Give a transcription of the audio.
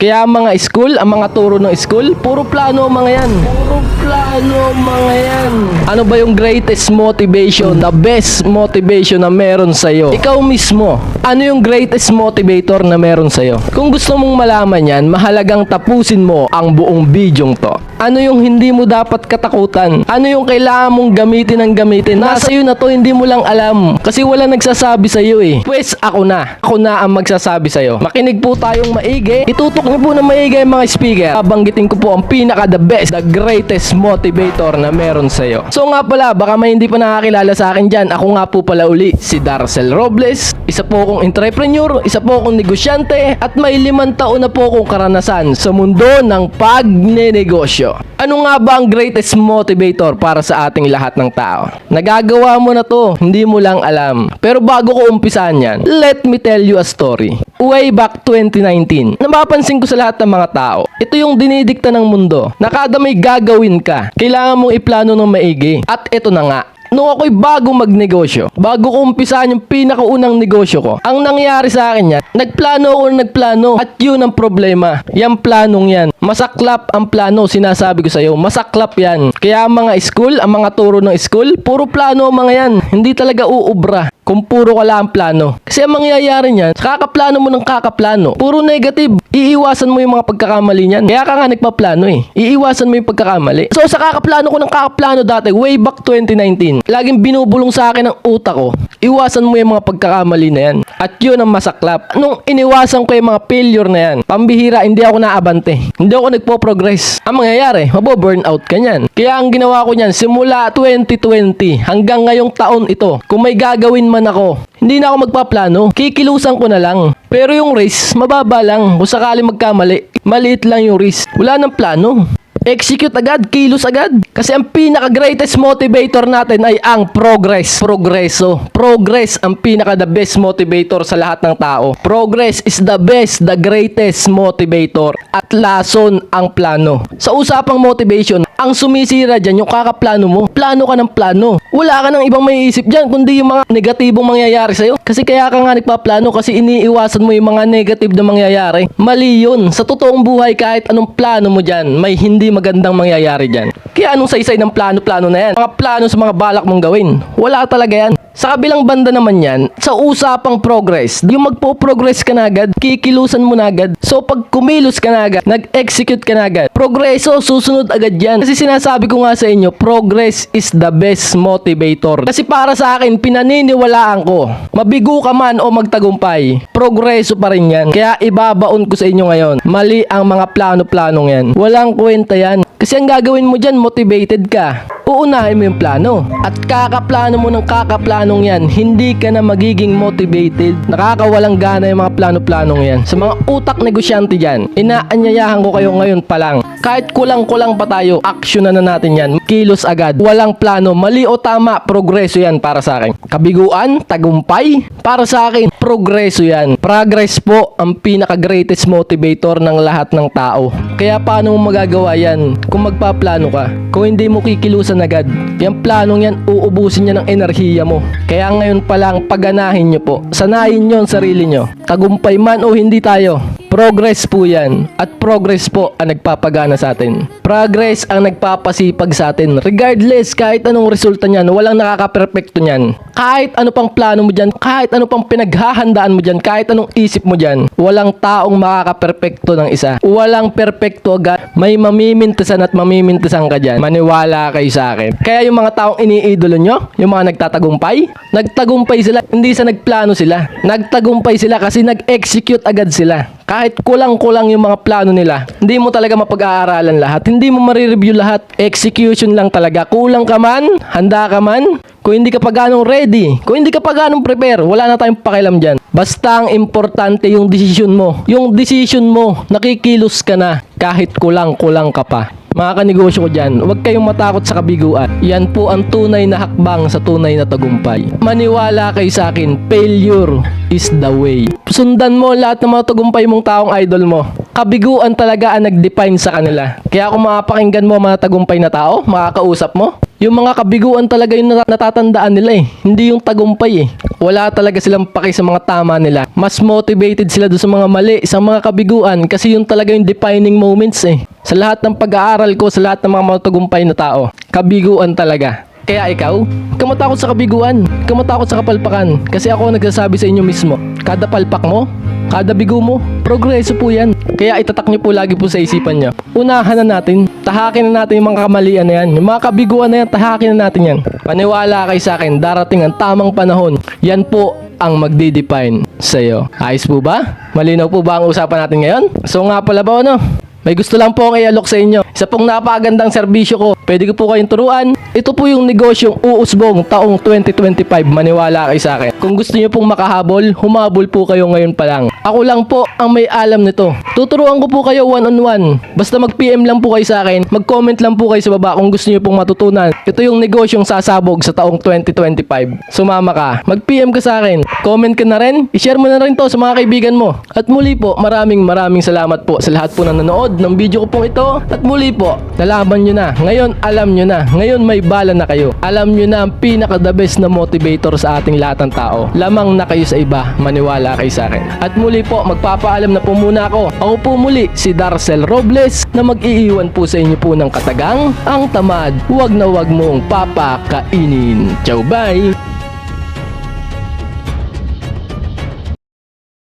Kaya ang mga school, ang mga turo ng school, puro plano mga yan. Puro plano mga yan. Ano ba yung greatest motivation, the best motivation na meron sa'yo? Ikaw mismo, ano yung greatest motivator na meron sa'yo? Kung gusto mong malaman yan, mahalagang tapusin mo ang buong bidyong to. Ano yung hindi mo dapat katakutan? Ano yung kailangan mong gamitin ng gamitin? Nasa iyo na to, hindi mo lang alam. Kasi wala nagsasabi sa iyo eh. Pwes ako na. Ako na ang magsasabi sa iyo. Makinig po tayong maigi. Itutok niyo po ng maigi ang mga speaker. Babanggitin ko po ang pinaka the best, the greatest motivator na meron sa iyo. So nga pala, baka may hindi pa nakakilala sa akin dyan. Ako nga po pala uli, si Darcel Robles. Isa po akong entrepreneur, isa po akong negosyante, at may limang taon na po akong karanasan sa mundo ng pagnenegosyo. Ano nga ba ang greatest motivator para sa ating lahat ng tao? Nagagawa mo na to, hindi mo lang alam. Pero bago ko umpisahan yan, let me tell you a story. Way back 2019, napapansin ko sa lahat ng mga tao, ito yung dinidikta ng mundo. Na kada may gagawin ka, kailangan mong iplano ng maigi. At ito na nga, Nung ako'y bago magnegosyo, bago ko umpisahan yung pinakaunang negosyo ko, ang nangyari sa akin yan, nagplano ako nagplano at yun ang problema. Yung planong yan. Masaklap ang plano, sinasabi ko sa'yo. Masaklap yan. Kaya ang mga school, ang mga turo ng school, puro plano ang mga yan. Hindi talaga uubra kung puro ka lang ang plano. Kasi ang mangyayari niyan, kakaplano mo ng kakaplano. Puro negative. Iiwasan mo yung mga pagkakamali niyan. Kaya ka nga nagpaplano eh. Iiwasan mo yung pagkakamali. So sa kakaplano ko ng kakaplano dati, way back 2019, laging binubulong sa akin ang utak ko. Iwasan mo yung mga pagkakamali na yan. At yun ang masaklap. Nung iniwasan ko yung mga failure na yan, pambihira, hindi ako naabante. Hindi ako nagpo-progress. Ang mangyayari, mabo-burnout ka niyan. Kaya ang ginawa ko niyan, simula 2020 hanggang ngayong taon ito, kung may gagawin man ako, hindi na ako magpaplano. Kikilusan ko na lang. Pero yung risk, mababa lang. Kung sakali magkamali, maliit lang yung risk. Wala nang plano. Execute agad, kilos agad. Kasi ang pinaka-greatest motivator natin ay ang progress. Progreso. Progress ang pinaka-the best motivator sa lahat ng tao. Progress is the best, the greatest motivator. At lason ang plano. Sa usapang motivation, ang sumisira dyan yung kakaplano mo. Plano ka ng plano. Wala ka ng ibang may isip dyan, kundi yung mga negatibong mangyayari sa'yo. Kasi kaya ka nga nagpaplano kasi iniiwasan mo yung mga negative na mangyayari. Mali yun. Sa totoong buhay, kahit anong plano mo dyan, may hindi magandang mangyayari dyan. Kaya anong saysay ng plano-plano na yan? Mga plano sa mga balak mong gawin. Wala talaga yan. Sa kabilang banda naman yan, sa usapang progress, yung magpo-progress ka na agad, kikilusan mo na agad. So pag kumilos ka na agad, nag-execute ka na agad, progreso, susunod agad yan. Kasi sinasabi ko nga sa inyo, progress is the best motivator. Kasi para sa akin, pinaniniwalaan ko, mabigo ka man o magtagumpay, progreso pa rin yan. Kaya ibabaon ko sa inyo ngayon, mali ang mga plano-planong yan. Walang kwenta yan. Kasi ang gagawin mo dyan, motivated ka. Uunahin mo yung plano. At kakaplano mo ng kakaplanong yan, hindi ka na magiging motivated. Nakakawalang gana yung mga plano-planong yan. Sa mga utak negosyante dyan, inaanyayahan ko kayo ngayon pa lang. Kahit kulang-kulang pa tayo, action na, na natin yan. Kilos agad. Walang plano, mali o tama, progreso yan para sa akin. Kabiguan, tagumpay, para sa akin, progreso yan. Progress po ang pinaka-greatest motivator ng lahat ng tao. Kaya paano mo magagawa yan kung magpaplano ka? Kung hindi mo kikilusan agad, yung planong yan, uubusin niya ng enerhiya mo. Kaya ngayon pa lang, paganahin nyo po. Sanayin nyo ang sarili nyo. Tagumpay man o hindi tayo, Progress po yan. At progress po ang nagpapagana sa atin. Progress ang nagpapasipag sa atin. Regardless, kahit anong resulta niyan, walang nakaka-perfecto niyan. Kahit ano pang plano mo dyan, kahit ano pang pinaghahandaan mo dyan, kahit anong isip mo dyan, walang taong makaka-perfecto ng isa. Walang perfecto agad. May mamimintisan at mamimintisan ka dyan. Maniwala kayo sa akin. Kaya yung mga taong iniidolo nyo, yung mga nagtatagumpay, nagtagumpay sila, hindi sa nagplano sila. Nagtagumpay sila kasi nag-execute agad sila. Kahit kulang-kulang yung mga plano nila, hindi mo talaga mapag-aaralan lahat. Hindi mo marireview lahat. Execution lang talaga. Kulang ka man, handa ka man, kung hindi ka pa ganong ready, kung hindi ka pa ganong prepare, wala na tayong pakialam dyan. Basta ang importante yung decision mo. Yung decision mo, nakikilos ka na kahit kulang-kulang ka pa. Mga kanegosyo ko dyan, huwag kayong matakot sa kabiguan. Yan po ang tunay na hakbang sa tunay na tagumpay. Maniwala kayo sa akin, failure is the way. Sundan mo lahat ng mga tagumpay mong taong idol mo. Kabiguan talaga ang nag-define sa kanila. Kaya kung mapakinggan mo mga tagumpay na tao, makakausap mo, yung mga kabiguan talaga yung nat- natatandaan nila eh. Hindi yung tagumpay eh. Wala talaga silang paki sa mga tama nila. Mas motivated sila doon sa mga mali, sa mga kabiguan kasi yung talaga yung defining moments eh. Sa lahat ng pag-aaral ko, sa lahat ng mga matagumpay na tao, kabiguan talaga. Kaya ikaw, kamatakot sa kabiguan, kamatakot sa kapalpakan. Kasi ako ang nagsasabi sa inyo mismo, kada palpak mo, kada bigo mo, progreso po yan. Kaya itatak niyo po lagi po sa isipan niyo. Unahan na natin, tahakin na natin yung mga kamalian na yan. Yung mga kabiguan na yan, tahakin na natin yan. Maniwala kay sa akin, darating ang tamang panahon. Yan po ang magdi-define sa'yo. Ayos po ba? Malinaw po ba ang usapan natin ngayon? So nga pala ba ano? May gusto lang po akong i-alok sa inyo. Isa pong napakagandang serbisyo ko. Pwede ko po kayong turuan. Ito po yung negosyong uusbong taong 2025. Maniwala kayo sa akin. Kung gusto niyo pong makahabol, humabol po kayo ngayon pa lang. Ako lang po ang may alam nito. Tuturuan ko po kayo one-on-one. Basta mag-PM lang po kayo sa akin. Mag-comment lang po kayo sa baba kung gusto niyo pong matutunan. Ito yung negosyong sasabog sa taong 2025. Sumama ka. Mag-PM ka sa akin. Comment ka na rin. I-share mo na rin to sa mga kaibigan mo. At muli po, maraming maraming salamat po sa lahat po na nanood ng video ko pong ito. At muli po, nalaman nyo na. Ngayon, alam nyo na. Ngayon, may bala na kayo. Alam nyo na ang pinaka-the best na motivator sa ating lahat ng tao. Lamang na kayo sa iba. Maniwala kayo sa akin. At muli po, magpapaalam na po muna ako. Ako po muli, si Darcel Robles, na mag-iiwan po sa inyo po ng katagang, ang tamad, huwag na huwag mong papakainin. Ciao, bye!